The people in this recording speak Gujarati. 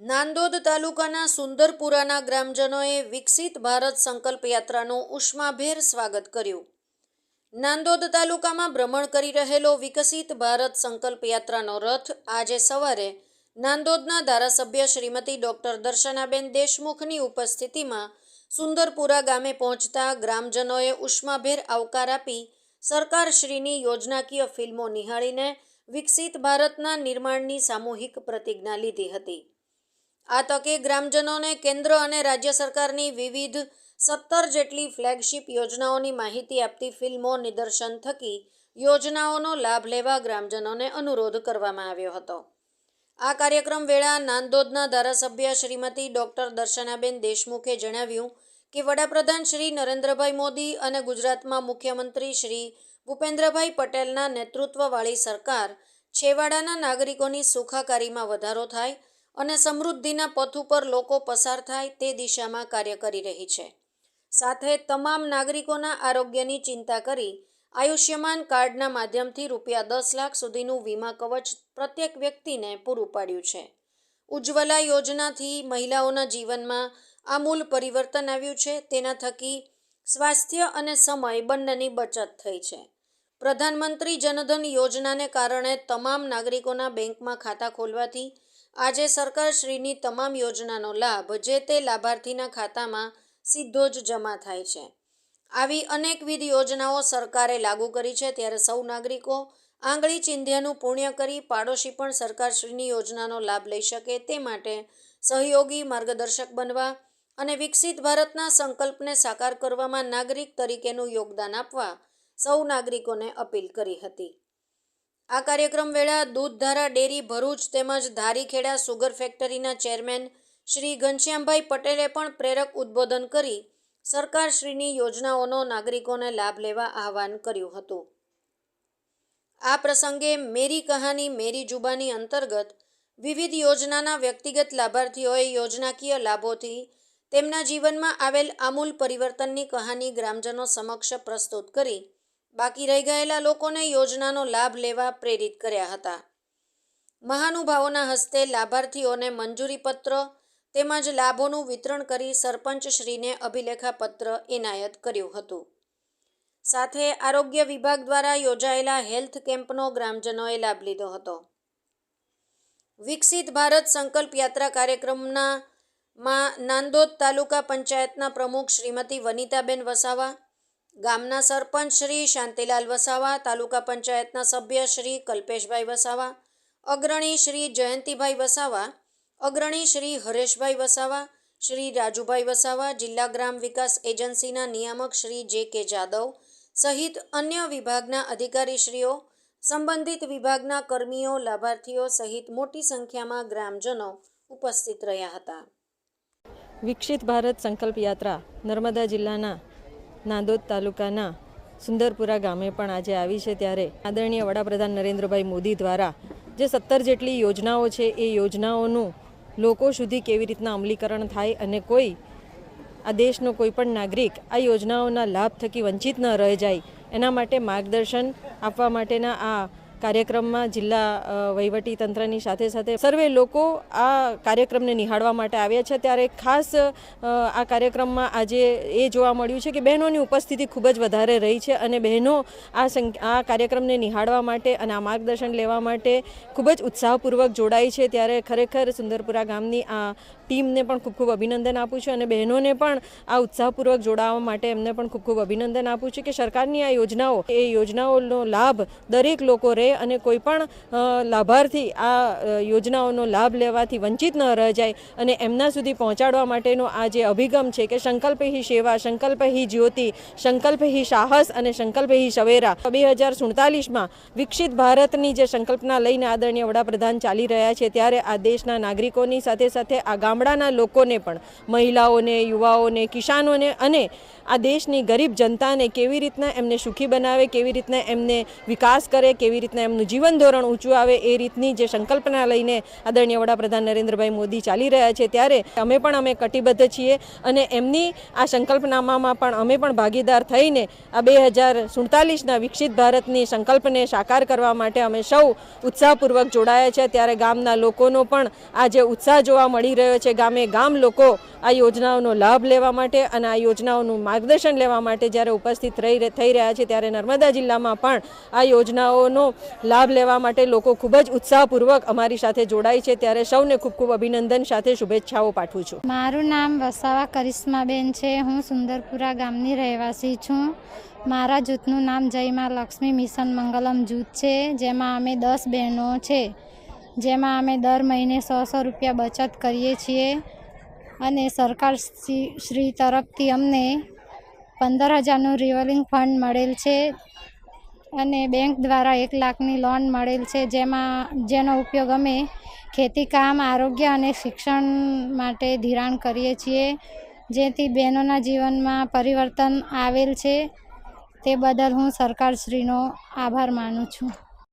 નાંદોદ તાલુકાના સુંદરપુરાના ગ્રામજનોએ વિકસિત ભારત સંકલ્પ યાત્રાનું ઉષ્માભેર સ્વાગત કર્યું. નાંદોદ તાલુકામાં ભ્રમણ કરી રહેલો વિકસિત ભારત સંકલ્પ યાત્રાનો રથ આજે સવારે નાંદોદના ધારાસભ્ય શ્રીમતી ડોક્ટર દર્શનાબેન દેશમુખની ઉપસ્થિતિમાં સુંદરપુરા ગામે પહોંચતા ગ્રામજનોએ ઉષ્માભેર આવકાર આપી સરકારશ્રીની યોજનાકીય ફિલ્મો નિહાળીને વિકસિત ભારતના નિર્માણની સામૂહિક પ્રતિજ્ઞા લીધી હતી. આ તકે ગ્રામજનોને કેન્દ્ર અને રાજ્ય સરકારની વિવિધ સત્તર જેટલી ફ્લેગશિપ યોજનાઓની માહિતી આપતી ફિલ્મો નિદર્શન થકી યોજનાઓનો લાભ લેવા ગ્રામજનોને અનુરોધ કરવામાં આવ્યો હતો. આ કાર્યક્રમ વેળા નાંદોદના ધારાસભ્ય શ્રીમતી ડૉક્ટર દર્શનાબેન દેશમુખે જણાવ્યું કે વડાપ્રધાન શ્રી નરેન્દ્રભાઈ મોદી અને ગુજરાતમાં મુખ્યમંત્રી શ્રી ભૂપેન્દ્રભાઈ પટેલના નેતૃત્વવાળી સરકાર છેવાડાના નાગરિકોની સુખાકારીમાં વધારો થાય અને સમૃદ્ધિના પથ ઉપર લોકો પસાર થાય તે દિશામાં કાર્ય કરી રહી છે. સાથે તમામ નાગરિકોના આરોગ્યની ચિંતા કરી આયુષ્યમાન કાર્ડના માધ્યમથી રૂપિયા દસ લાખ સુધીનું વીમા કવચ પ્રત્યેક વ્યક્તિને પૂરું પાડ્યું છે. ઉજ્જવલા યોજનાથી મહિલાઓના જીવનમાં આમૂલ પરિવર્તન આવ્યું છે. તેના થકી સ્વાસ્થ્ય અને સમય બંનેની બચત થઈ છે. પ્રધાનમંત્રી જનધન યોજનાને કારણે તમામ નાગરિકોના બેંકમાં ખાતા ખોલવાથી આજે સરકારશ્રીની તમામ યોજનાનો લાભ જે તે લાભાર્થીના ખાતામાં સીધો જ જમા થાય છે. આવી અનેકવિધ યોજનાઓ સરકારે લાગુ કરી છે ત્યારે સૌ નાગરિકો આંગળી ચિંધ્યાનું પુણ્ય કરી પાડોશી પણ સરકારશ્રીની યોજનાનો લાભ લઈ શકે તે માટે સહયોગી માર્ગદર્શક બનવા અને વિકસિત ભારતના સંકલ્પને સાકાર કરવામાં નાગરિક તરીકેનું યોગદાન આપવા સૌ નાગરિકોને અપીલ કરી હતી. આ કાર્યક્રમ વેળા દૂધધારા ડેરી, ભરૂચ તેમજ ધારીખેડા સુગર ફેક્ટરીના ચેરમેન શ્રી ઘનશ્યામભાઈ પટેલે પણ પ્રેરક ઉદ્બોધન કરી સરકારશ્રીની યોજનાઓનો નાગરિકોને લાભ લેવા આહવાન કર્યું હતું. આ પ્રસંગે મેરી કહાની, મેરી જુબાની અંતર્ગત વિવિધ યોજનાના વ્યક્તિગત લાભાર્થીઓએ યોજનાકીય લાભોથી તેમના જીવનમાં આવેલ આમૂલ પરિવર્તનની કહાની ગ્રામજનો સમક્ષ પ્રસ્તુત કરી બાકી રહી ગયેલા લોકોને યોજનાનો લાભ લેવા પ્રેરિત કર્યા હતા. મહાનુભાવોના હસ્તે લાભાર્થીઓને મંજૂરી પત્ર તેમજ લાભોનું વિતરણ કરી સરપંચશ્રીને અભિલેખાપત્ર એનાયત કર્યું હતું. સાથે આરોગ્ય વિભાગ દ્વારા યોજાયેલા હેલ્થ કેમ્પનો ગ્રામજનોએ લાભ લીધો હતો. વિકસિત ભારત સંકલ્પ યાત્રા કાર્યક્રમના માં નાંદોદ તાલુકા પંચાયતના પ્રમુખ શ્રીમતી વનિતાબેન વસાવા ગામના સરપંચ શ્રી શાંતિલાલ વસાવા, તાલુકા પંચાયતના સભ્ય શ્રી કલ્પેશભાઈ વસાવા, અગ્રણી શ્રી જયંતિભાઈ વસાવા, અગ્રણી શ્રી હરેશભાઈ વસાવા, શ્રી રાજુભાઈ વસાવા, જિલ્લા ગ્રામ વિકાસ એજન્સીના નિયામક શ્રી જે કે જાદવ સહિત અન્ય વિભાગના અધિકારીશ્રીઓ, સંબંધિત વિભાગના કર્મીઓ, લાભાર્થીઓ સહિત મોટી સંખ્યામાં ગ્રામજનો ઉપસ્થિત રહ્યા હતા. વિકસિત ભારત સંકલ્પ યાત્રા નર્મદા જિલ્લાના નાંદોદ તાલુકાના સુંદરપુરા ગામે પણ આજે આવી છે ત્યારે આદરણીય વડાપ્રધાન નરેન્દ્રભાઈ મોદી દ્વારા જે સત્તર જેટલી યોજનાઓ છે, એ યોજનાઓનું લોકો સુધી કેવી રીતના અમલીકરણ થાય અને કોઈ આ દેશનો કોઈ પણ નાગરિક આ યોજનાઓના લાભ થકી વંચિત ન રહી જાય, એના માટે માર્ગદર્શન આપવા માટેના આ કાર્યક્રમમાં જિલ્લા વહીવટી તંત્રની સાથે સાથે સર્વે લોકો આ કાર્યક્રમને નિહાળવા માટે આવ્યા છે. ત્યારે ખાસ આ કાર્યક્રમમાં આજે એ જોવા મળ્યું છે કે બહેનોની ઉપસ્થિતિ ખૂબ જ વધારે રહી છે અને બહેનો આ આ કાર્યક્રમને નિહાળવા માટે અને આ માર્ગદર્શન લેવા માટે ખૂબ જ ઉત્સાહપૂર્વક જોડાઈ છે. ત્યારે ખરેખર સુંદરપુરા ગામની આ ટીમને પણ ખૂબ ખૂબ અભિનંદન આપું છું અને બહેનોને પણ આ ઉત્સાહપૂર્વક જોડાવા માટે એમને પણ ખૂબ ખૂબ અભિનંદન આપું છું કે સરકારની આ યોજનાઓ, એ યોજનાઓનો લાભ દરેક લોકો રહે અને કોઈ પણ લાભાર્થી આ યોજનાઓનો લાભ લેવાથી વંચિત ન રહી જાય અને એમના સુધી પહોંચાડવા માટેનો આ જે અભિગમ છે કે સંકલ્પ હી સેવા, સંકલ્પ હી જ્યોતિ, સંકલ્પ હી સાહસ અને સંકલ્પ હી સવેરા, બે હજાર સુડતાલીસમાં વિકસિત ભારતની જે સંકલ્પના લઈને આદરણીય વડાપ્રધાન ચાલી રહ્યા છે ત્યારે આ દેશના નાગરિકોની સાથે સાથે આ ગામડાના લોકોને પણ, મહિલાઓને, યુવાઓને, કિસાનોને અને આ દેશની ગરીબ જનતાને કેવી રીતના એમને સુખી બનાવે, કેવી રીતના એમને વિકાસ કરે, કેવી રીતના એમનું જીવન ધોરણ ઊંચું આવે એ રીતની જે સંકલ્પના લઈને આદરણીય વડાપ્રધાન નરેન્દ્રભાઈ મોદી ચાલી રહ્યા છે, ત્યારે અમે પણ અમે કટિબદ્ધ છીએ અને એમની આ સંકલ્પનામામાં પણ અમે પણ ભાગીદાર થઈને આ બે હજાર સુડતાલીસના વિકસિત ભારતની સંકલ્પને સાકાર કરવા માટે અમે સૌ ઉત્સાહપૂર્વક જોડાયા છે. ત્યારે ગામના લોકોનો પણ આ જે ઉત્સાહ જોવા મળી રહ્યો છે, ગામે ગામ લોકો આ યોજનાઓનો લાભ લેવા માટે અને આ યોજનાઓનું માર્ગદર્શન લેવા માટે જ્યારે ઉપસ્થિત થઈ રહ્યા છે, ત્યારે નર્મદા જિલ્લામાં પણ આ યોજનાઓનો લાભ લેવા માટે લોકો ખૂબ જ ઉત્સાહપૂર્વક અમારી સાથે જોડાય છે. ત્યારે સૌને ખૂબ ખૂબ અભિનંદન, સાથે શુભેચ્છાઓ પાઠવું છું. મારું નામ વસાવા કરિશ્માબેન છે. હું સુંદરપુરા ગામની રહેવાસી છું. મારા જૂથનું નામ જયમાં લક્ષ્મી મિશન મંગલમ જૂથ છે. જેમાં અમે દસ બહેનો છે. જેમાં અમે દર મહિને સો સો રૂપિયા બચત કરીએ છીએ. અને સરકાર શ્રી તરફથી અમને પંદર હજારનું રિવોલ્વિંગ ફંડ મળેલ છે. અને બેંક દ્વારા એક લાખની લોન મળેલ છે, જેમાં, જેનો ઉપયોગ અમે ખેતીકામ આરોગ્ય અને શિક્ષણ માટે ધિરાણ કરીએ છીએ. જેથી બહેનોના જીવનમાં પરિવર્તન આવેલ છે. તે બદલ હું સરકારશ્રીનો આભાર માનું છું.